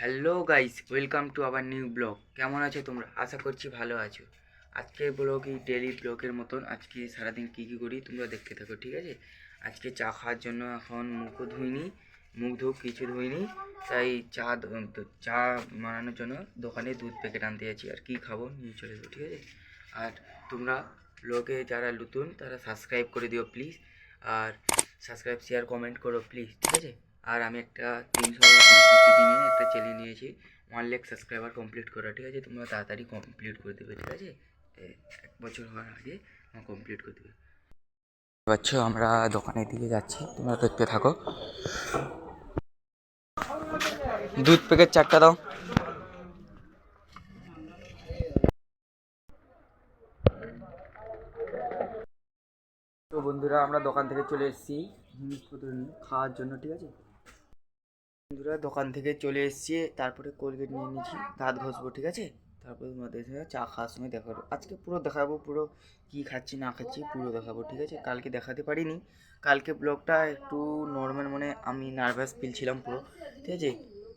Hello guys welcome to our new blog কেমন আছো তোমরা? আশা করছি ভালো আছো। আজকের ব্লগই ডেলি ব্লগের মতন আজকে সারাদিন কী কী করি তোমরা দেখতে থাকো, ঠিক আছে? আজকে চা খাওয়ার জন্য এখন মুখও ধুইনি, মুখ ধুক, কিছু ধুইনি। তাই চা চা বানানোর জন্য দোকানে দুধ প্যাকেট আনতে যাচ্ছি। আর কি খাব? নিয়ে চলে যাব, ঠিক আছে? আর তোমরা ব্লগে যারা নতুন, তারা সাবস্ক্রাইব করে দিও প্লিজ আর সাবস্ক্রাইব শেয়ার কমেন্ট করো প্লিজ ঠিক আছে? আর আমি একটা তিনশো পঁয়ষট্টি দিনে একটা চ্যালেঞ্জ নিয়েছি ওয়ান লাখ সাবস্ক্রাইবার কমপ্লিট করা, ঠিক আছে? তোমরা তাড়াতাড়ি কমপ্লিট করে দেবে, ঠিক আছে? এক বছর হওয়ার আগে কমপ্লিট করে দেবে। পাচ্ছ, আমরা দোকানের দিকে যাচ্ছি, তোমরা দেখতে থাকো। দুধ প্যাকেট চারটা দাও। তো বন্ধুরা, আমরা দোকান থেকে চলে এসেছি, জিনিসপত্র খাওয়ার জন্য, ঠিক আছে? বন্ধুরা, দোকান থেকে চলে এসেছি। তারপরে কোলগেট নিয়ে নিয়েছি দাঁত ঘষবো, ঠিক আছে? তারপরে তোমাদের চা খাওয়ার সময় দেখাবো। আজকে পুরো দেখাবো, পুরো কি খাচ্ছি, না খাচ্ছি, পুরো দেখাবো, ঠিক আছে? কালকে দেখাতে পারিনি। কালকে ব্লগটা একটু নর্মাল মানে আমি নার্ভাস ফিল ছিলাম পুরো, ঠিক আছে?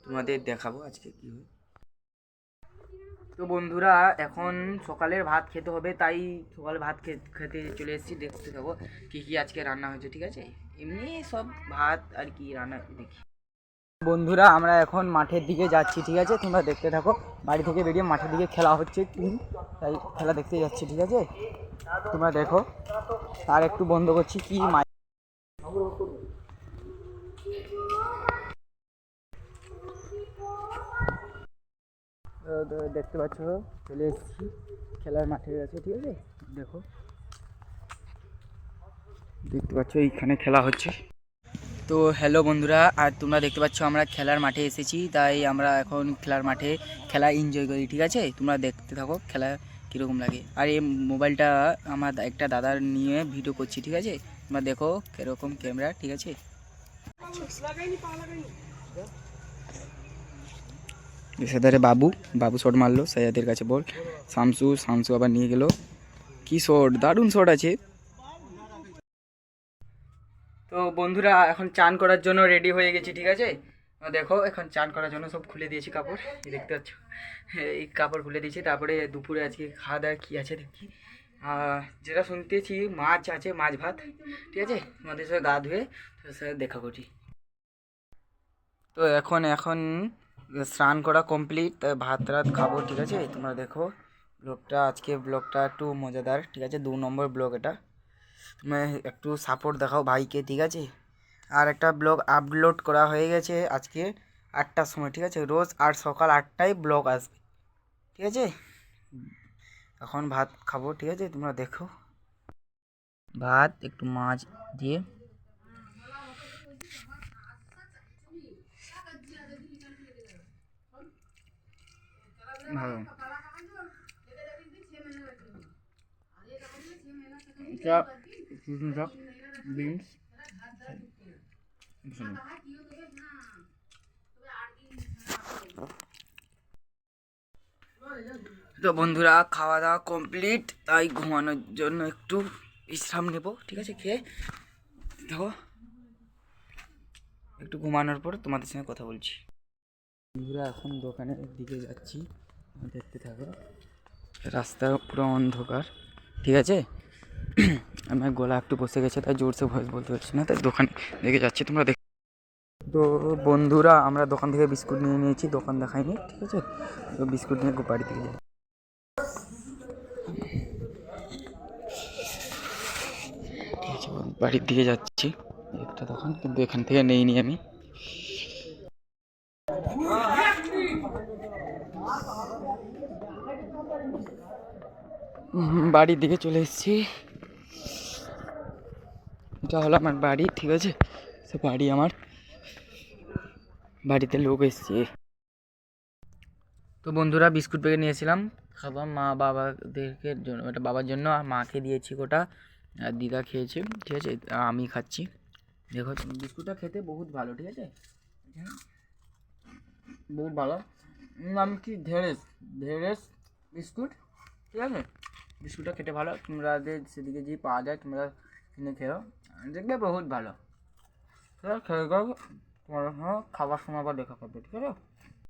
তোমাদের দেখাবো আজকে কী হয়। তো বন্ধুরা, এখন সকালের ভাত খেতে হবে, তাই সকালে ভাত খেতে চলে এসেছি। দেখতে থাকো কী কী আজকে রান্না হয়েছে, ঠিক আছে? এমনি সব ভাত আর কি রান্না দেখি। বন্ধুরা, আমরা এখন মাঠের দিকে যাচ্ছি, ঠিক আছে? তোমরা দেখতে থাকো। বাড়ি থেকে বেরিয়ে মাঠের দিকে খেলা হচ্ছে তাই খেলা দেখতে যাচ্ছি, ঠিক আছে? তোমরা দেখো। আর একটু বন্ধ করছি, কি মা তো তো দেখতে পাচ্ছ? চলে এসেছি। খেলার মাঠে আছে, ঠিক আছে? দেখো। দেখতে পাচ্ছ, এইখানে খেলা হচ্ছে। তো হ্যালো বন্ধুরা, আর তোমরা দেখতে পাচ্ছ আমরা খেলার মাঠে এসেছি, তাই আমরা এখন খেলার মাঠে খেলা এনজয় করি, ঠিক আছে? তোমরা দেখতে থাকো খেলা কীরকম লাগে। আর এই মোবাইলটা আমার একটা দাদার নিয়ে ভিডিও করছি, ঠিক আছে? তোমরা দেখো কীরকম ক্যামেরা ঠিক আছে? পেশাদারে বাবু বাবু শট মারলো সাইয়াদের কাছে বল। শামসু শামসু আবার নিয়ে গেল। কি শট দারুণ শট আছে তো বন্ধুরা, এখন চান করার জন্য রেডি হয়ে গেছি, ঠিক আছে? দেখো, এখন চান করার জন্য সব খুলে দিয়েছি কাপড়। দেখতে পাচ্ছ? এই কাপড় খুলে দিয়েছি, তারপরে দুপুরে আজকে খাওয়া দাওয়া কী আছে দেখি। যেটা শুনতেছি, মাছ আছে, মাছ ভাত, ঠিক আছে? তোমাদের সাথে গা ধুয়ে তোদের সাথে দেখা করছি। তো এখন এখন স্নান করা কমপ্লিট ভাত রাত খাব, ঠিক আছে? তোমরা দেখো, ব্লগটা আজকে ব্লগটা একটু মজাদার, ঠিক আছে? দু নম্বর ব্লগ এটা। একটু সাপোর্ট দেখাও ভাইকে, ঠিক আছে? আর একটা ব্লগ আপলোড করা হয়ে গেছে আজকে আটটার সময়, ঠিক আছে? রোজ আর সকাল আটটায় ব্লগ আসবে, ঠিক আছে? এখন ভাত খাব, ঠিক আছে? তোমরা দেখো। ভাত, একটু মাছ দিয়ে। ভালো। সজনে শাক বিনস তো বন্ধুরা খাওয়া দাওয়া কমপ্লিট তাই ঘুমানোর জন্য একটু বিশ্রাম নেব, ঠিক আছে? খেয়ে দেখো। একটু ঘুমানোর পর তোমাদের সঙ্গে কথা বলছি। বন্ধুরা, এখন দোকানের দিকে যাচ্ছি। দেখতে থাকো, রাস্তা পুরো অন্ধকার, ঠিক আছে? আমার গলা একটু বসে গেছে, তাই জোরসে ভয়েস বলতে পারছি না। তাই দোকানে দেখে যাচ্ছি, তোমরা দেখ তো বন্ধুরা, আমরা দোকান থেকে বিস্কুট নিয়ে নিয়েছি, দোকান দেখাইনি, ঠিক আছে? তো বিস্কুট নিয়ে বাড়ি থেকে যাই। ঠিক আছে বাড়ির দিকে যাচ্ছি, একটা দোকান, কিন্তু এখান থেকে নেইনি আমি। বাড়ির দিকে চলে এসেছি। এটা হলো আমার বাড়ি, ঠিক আছে? সে বাড়ি আমার বাড়িতে লোক এসছে। তো বন্ধুরা, বিস্কুট প্যাকেট নিয়েছিলাম। খাবার মা বাবাদেরকে জন্য এটা বাবার জন্য, আর মাকে দিয়েছি গোটা। আর দিদা খেয়েছে, ঠিক আছে? আমি খাচ্ছি। দেখো, বিস্কুটটা খেতে বহুত ভালো, ঠিক আছে? বহুত ভালো। নাম কি? ধেড়েস ধেড়েস বিস্কুট, ঠিক আছে? বিস্কুটটা খেতে ভালো। তোমাদের সেদিকে যে পাওয়া যায়, তোমরা কিনে খেও দেখবে বহুত ভালো। ঠিক আছে খেয়ে তোমার খাবার সময় আবার দেখা করবে ঠিক আছে?